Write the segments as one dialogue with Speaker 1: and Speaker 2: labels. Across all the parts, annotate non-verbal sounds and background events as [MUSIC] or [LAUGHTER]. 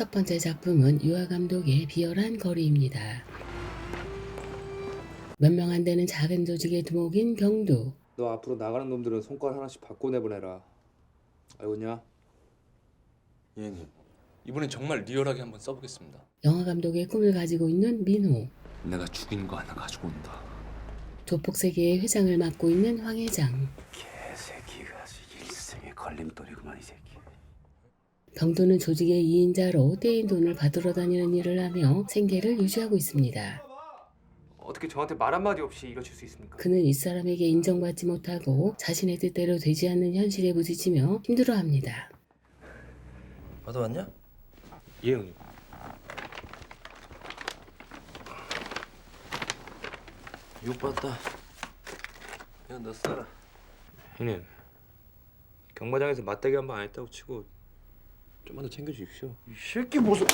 Speaker 1: 첫 번째 작품은 유아 감독의 비열한 거리입니다. 몇 명 안 되는 작은 조직의 두목인 병두.
Speaker 2: 너 앞으로 나가는 놈들은 손가락 하나씩 바꿔 내보내라. 알겠냐?
Speaker 3: 예님 이번엔 정말 리얼하게 한번 써보겠습니다.
Speaker 1: 영화 감독의 꿈을 가지고 있는 민호.
Speaker 3: 내가 죽인 거 하나 가지고 온다.
Speaker 1: 조폭 세계의 회장을 맡고 있는 황 회장.
Speaker 4: 개새끼가 일생의 걸림돌이구만 이 새끼.
Speaker 1: 병두는 조직의 2인자로 떼인 돈을 받으러 다니는 일을 하며 생계를 유지하고 있습니다.
Speaker 2: 어떻게 저한테 말 한마디 없이 이러실 수 있습니까?
Speaker 1: 그는 윗사람에게 인정받지 못하고 자신의 뜻대로 되지 않는 현실에 부딪히며 힘들어합니다.
Speaker 5: 받아왔냐?
Speaker 2: 예 형님.
Speaker 5: 육 받다. 야, 너 써라.
Speaker 2: 형님. 경마장에서 맞대기 한 번 안 했다고 치고 좀만 더 챙겨주십시오.
Speaker 4: 이 새끼 무슨?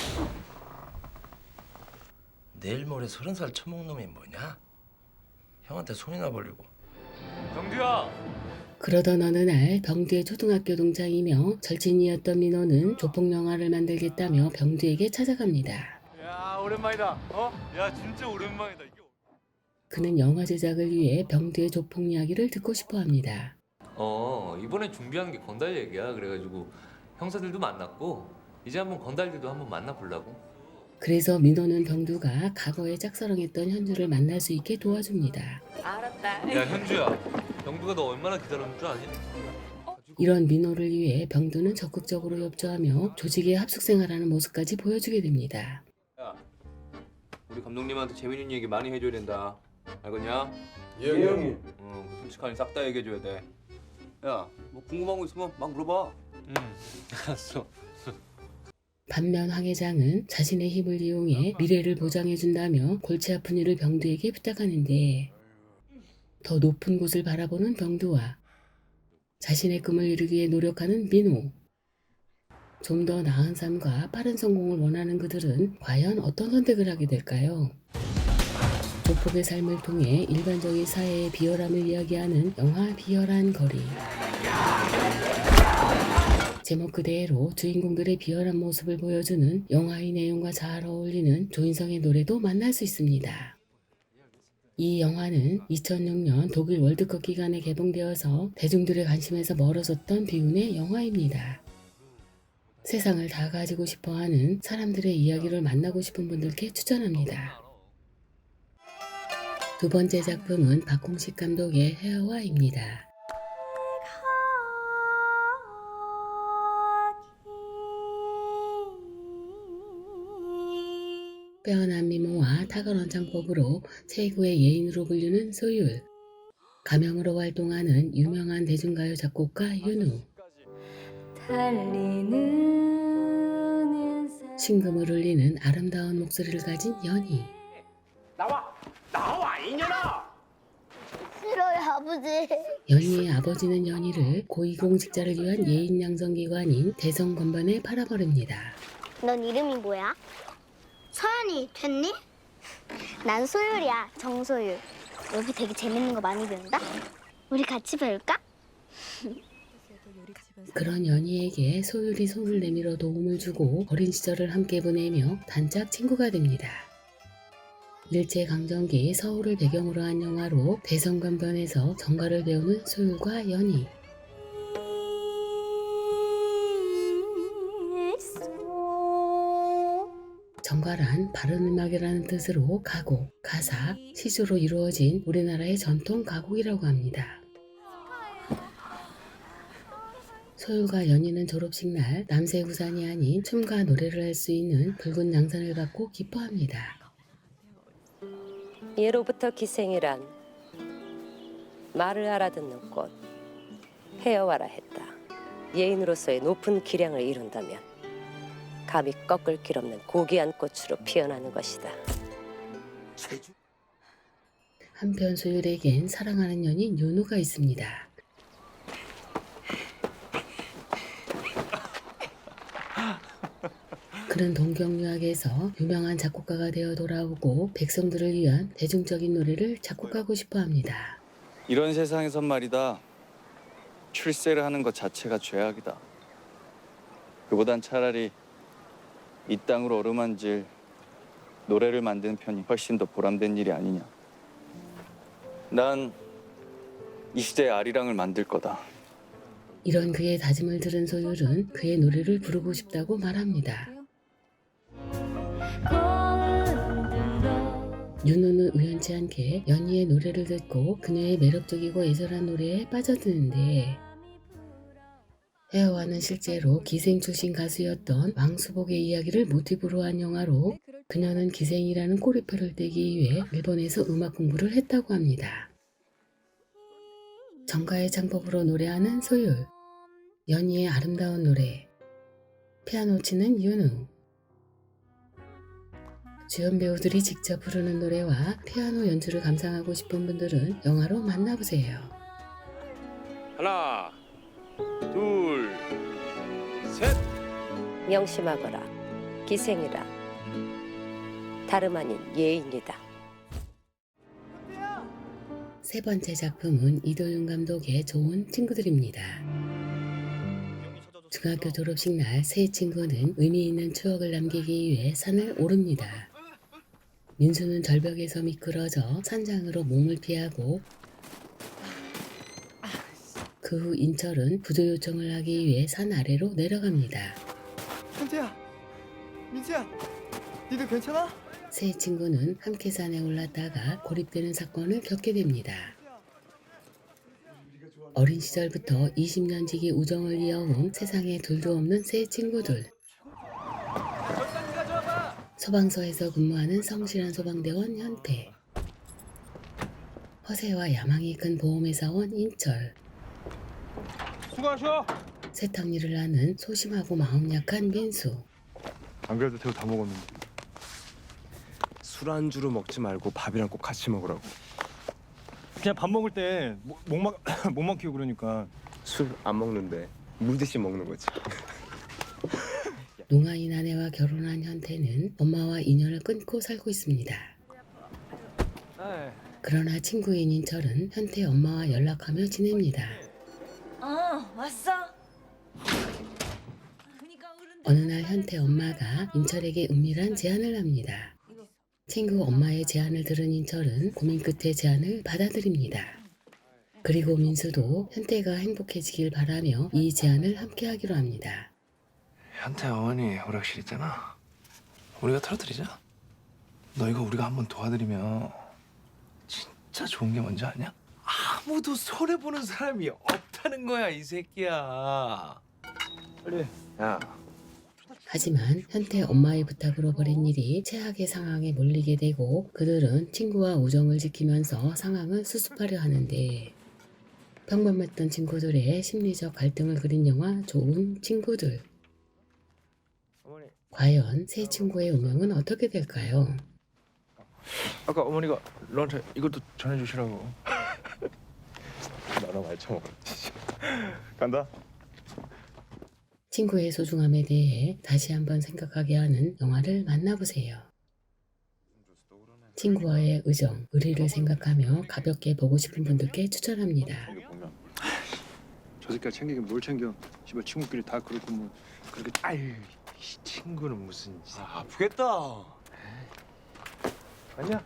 Speaker 5: 내일 모레 서른 살 처먹는 놈이 뭐냐? 형한테 손이나 벌리고.
Speaker 2: 정규야.
Speaker 1: 그러던 어느 날 병두의 초등학교 동창이며 절친이었던 민호는 조폭 영화를 만들겠다며 병두에게 찾아갑니다.
Speaker 2: 야 오랜만이다. 어? 야 진짜 오랜만이다. 이게.
Speaker 1: 그는 영화 제작을 위해 병두의 조폭 이야기를 듣고 싶어 합니다.
Speaker 6: 어 이번에 준비하는 게 건달 얘기야 그래가지고 형사들도 만났고 이제 한번 건달들도 한번 만나보려고
Speaker 1: 그래서 민호는 병두가 과거에 짝사랑했던 현주를 만날 수 있게 도와줍니다.
Speaker 6: 야 현주야 병두가 너 얼마나 기다렸는 줄 아니?
Speaker 1: 이런 민호를 위해 병두는 적극적으로 협조하며 조직의 합숙생활하는 모습까지 보여주게 됩니다.
Speaker 2: 우리 감독님한테 재밌는 얘기 많이 해줘야 된다. 알겠냐?
Speaker 3: 예 형님.
Speaker 2: 응, 솔직하니 싹 다 얘기해줘야 돼. 야, 뭐 궁금한 거 있으면 막 물어봐.
Speaker 6: 응 알았어 [LAUGHS]
Speaker 1: 반면 황 회장은 자신의 힘을 이용해 미래를 보장해준다며 골치 아픈 일을 병두에게 부탁하는데 더 높은 곳을 바라보는 병두와 자신의 꿈을 이루기 위해 노력하는 민호. 좀 더 나은 삶과 빠른 성공을 원하는 그들은 과연 어떤 선택을 하게 될까요? 조폭의 삶을 통해 일반적인 사회의 비열함을 이야기하는 영화 비열한 거리 제목 그대로 주인공들의 비열한 모습을 보여주는 영화의 내용과 잘 어울리는 조인성의 노래도 만날 수 있습니다. 이 영화는 2006년 독일 월드컵 기간에 개봉되어서 대중들의 관심에서 멀어졌던 비운의 영화입니다. 세상을 다 가지고 싶어 하는 사람들의 이야기를 만나고 싶은 분들께 추천합니다. 두 번째 작품은 박홍식 감독의 헤어와입니다. 빼어난 미모와 탁월한 창법으로 최고의 예인으로 불리는 소율. 가명으로 활동하는 유명한 대중가요 작곡가 윤우. 심금을 울리는 아름다운 목소리를 가진 연희.
Speaker 4: 나와 나와 이년아.
Speaker 7: 싫어요 아버지
Speaker 1: 연희의 아버지는 연희를 고위공직자를 위한 예인 양성기관인 대성건반에 팔아버립니다.
Speaker 7: 넌 이름이 뭐야? 됐니? 난 소율이야 정소율 여기 되게 재밌는 거 많이 배운다 우리 같이 배울까? [LAUGHS]
Speaker 1: 그런 연희에게 소율이 손을 내밀어 도움을 주고 어린 시절을 함께 보내며 단짝 친구가 됩니다. 일제강점기 서울을 배경으로 한 영화로 대성관변에서 정가를 배우는 소율과 연희. 정가란 바른 음악이라는 뜻으로 가곡, 가사, 시조로 이루어진 우리나라의 전통 가곡이라고 합니다. 소율과 연희는 졸업식 날 남새 우산이 아닌 춤과 노래를 할 수 있는 붉은 양산을 받고 기뻐합니다.
Speaker 8: 예로부터 기생이란 말을 알아듣는 꽃 헤어와라 했다. 예인으로서의 높은 기량을 이룬다면 감히 꺾을 길 없는 고귀한 꽃으로 피어나는 것이다.
Speaker 1: 한편 소율에겐 사랑하는 연인 윤우가 있습니다. 그는 동경유학에서 유명한 작곡가가 되어 돌아오고 백성들을 위한 대중적인 노래를 작곡하고 싶어 합니다.
Speaker 9: 이런 세상에선 말이다. 출세를 하는 것 자체가 죄악이다. 그보단 차라리 이 땅으로 어루만질 노래를 만드는 편이 훨씬 더 보람된 일이 아니냐. 난 이 시대의 아리랑을 만들 거다.
Speaker 1: 이런 그의 다짐을 들은 소율은 그의 노래를 부르고 싶다고 말합니다. 윤호는 우연치 않게 연희의 노래를 듣고 그녀의 매력적이고 애절한 노래에 빠져드는데 혜화와는 실제로 기생 출신 가수였던 왕수복의 이야기를 모티브로 한 영화로 그녀는 기생이라는 꼬리표를 떼기 위해 일본에서 음악 공부를 했다고 합니다. 정가의 창법으로 노래하는 소율, 연희의 아름다운 노래, 피아노 치는 윤우, 주연 배우들이 직접 부르는 노래와 피아노 연주를 감상하고 싶은 분들은 영화로 만나보세요.
Speaker 2: 하나, 둘, 셋.
Speaker 8: 명심하거라. 기생이라. 다름 아닌 예인이다.
Speaker 1: 세 번째 작품은 이도윤 감독의 좋은 친구들입니다. 중학교 졸업식 날 세 친구는 의미 있는 추억을 남기기 위해 산을 오릅니다. 민수는 절벽에서 미끄러져 산장으로 몸을 피하고 그 후 인철은 구조 요청을 하기 위해 산 아래로 내려갑니다.
Speaker 10: 현태야, 민수야, 니들 괜찮아?
Speaker 1: 세 친구는 함께 산에 올랐다가 고립되는 사건을 겪게 됩니다. 어린 시절부터 20년 지기 우정을 이어온 세상에 둘도 없는 세 친구들. 소방서에서 근무하는 성실한 소방대원 현태. 허세와 야망이 큰 보험회사원 인철.
Speaker 2: 수고하셔.
Speaker 1: 세탁 일을 하는 소심하고 마음 약한 민수.
Speaker 11: 안 그래도 태우 다 먹었는데 술 안주로 먹지 말고 밥이랑 꼭 같이 먹으라고 그냥 밥 먹을 때 목- 목막 [COUGHS] 목 막히고 그러니까 술 안 먹는데 물 대신 먹는 거지
Speaker 1: 농아인 아내와 결혼한 현태는 엄마와 인연을 끊고 살고 있습니다. 그러나 친구인 인 철은 현태 엄마와 연락하며 지냅니다.
Speaker 12: 어 왔어.
Speaker 1: 어느 날 현태 엄마가 인철에게 은밀한 제안을 합니다. 친구 엄마의 제안을 들은 인철은 고민 끝에 제안을 받아들입니다. 그리고 민수도 현태가 행복해지길 바라며 이 제안을 함께 하기로 합니다.
Speaker 3: 현태 어머니 오락실 있잖아. 우리가 털어드리자. 너 이거 우리가 한번 도와드리면 진짜 좋은 게 뭔지 아냐? 아무도 손해 보는 사람이 없다는 거야 이 새끼야.
Speaker 11: 빨리
Speaker 3: 야,
Speaker 1: 하지만 현태 엄마의 부탁으로 벌인 일이 최악의 상황에 몰리게 되고 그들은 친구와 우정을 지키면서 상황을 수습하려 하는데 평범했던 친구들의 심리적 갈등을 그린 영화 좋은 친구들
Speaker 2: 어머니,
Speaker 1: 과연 세 친구의 운명은 어떻게 될까요?
Speaker 11: 아까 어머니가 너한테 이것도 전해주시라고 나랑 말 처먹어 [LAUGHS] 간다
Speaker 1: 친구의 소중함에 대해 다시 한번 생각하게 하는 영화를 만나보세요. 친구와의 의정, 의리를 생각하며 가볍게 보고 싶은 분들께 추천합니다.
Speaker 11: 보면 저 새끼가 챙기긴 뭘 챙겨 씨발 친구끼리 다 그렇고 뭐 그렇게
Speaker 2: 아유, 이 친구는 무슨 아, 아프겠다. 아니야.